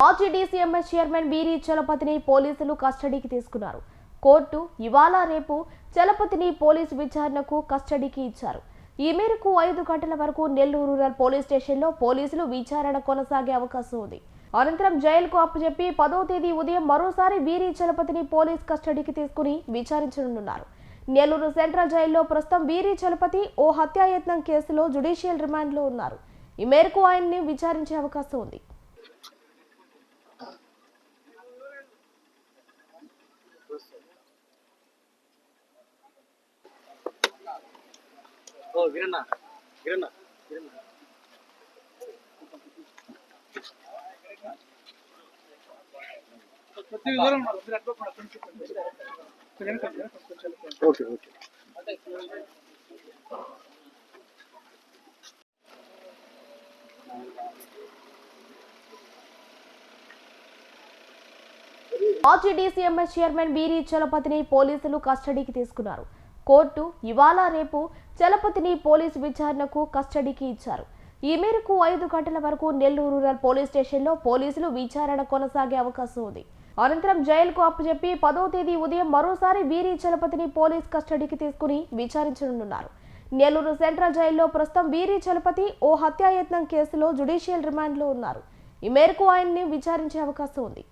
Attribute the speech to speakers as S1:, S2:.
S1: మాజీ DCMS chairman Veeri చలపతిని పోలీసులు కస్టడీకి తీసుకున్నారు. కోర్టు ఇవాళ రేపు చలపతిని పోలీసు విచారణకు కస్టడీకి ఇచ్చారు. ఈ మేరకు ఐదు గంటల వరకు నెల్లూరు రూరల్ పోలీస్ స్టేషన్లో పోలీసులు విచారణ కొనసాగే అవకాశం ఉంది. అనంతరం జైలుకు అప్పచెప్పి పదో తేదీ ఉదయం మరోసారి వీరి చలపతిని పోలీస్ కస్టడీకి తీసుకుని విచారించనున్నారు. నెల్లూరు సెంట్రల్ జైల్లో ప్రస్తుతం వీరి చలపతి ఓ హత్యాయత్నం కేసులో జుడిషియల్ రిమాండ్లో ఉన్నారు. ఈ మేరకు ఆయన్ని విచారించే అవకాశం ఉంది.
S2: ఓ వీరన్న వీరన్న వీరన్న ఓకే ఓకే.
S1: మాజీ డీసీఎంఎస్ చైర్మన్ వీరి చలపతిని పోలీసులు కస్టడీకి తీసుకున్నారు. కోర్టు ఇవాళ రేపు చలపతిని పోలీసు విచారణకు కస్టడీకి ఇచ్చారు. ఈ మేరకు ఐదు గంటల వరకు నెల్లూరు రూరల్ పోలీస్ స్టేషన్లో పోలీసులు విచారణ కొనసాగే అవకాశం ఉంది. అనంతరం జైలుకు అప్పచెప్పి పదో తేదీ ఉదయం మరోసారి వీరి చలపతిని పోలీస్ కస్టడీకి తీసుకుని విచారించనున్నారు. నెల్లూరు సెంట్రల్ జైల్లో ప్రస్తుతం వీరి చలపతి ఓ హత్యాయత్నం కేసులో జుడిషియల్ రిమాండ్లో ఉన్నారు. ఈ మేరకు ఆయన్ని విచారించే అవకాశం ఉంది.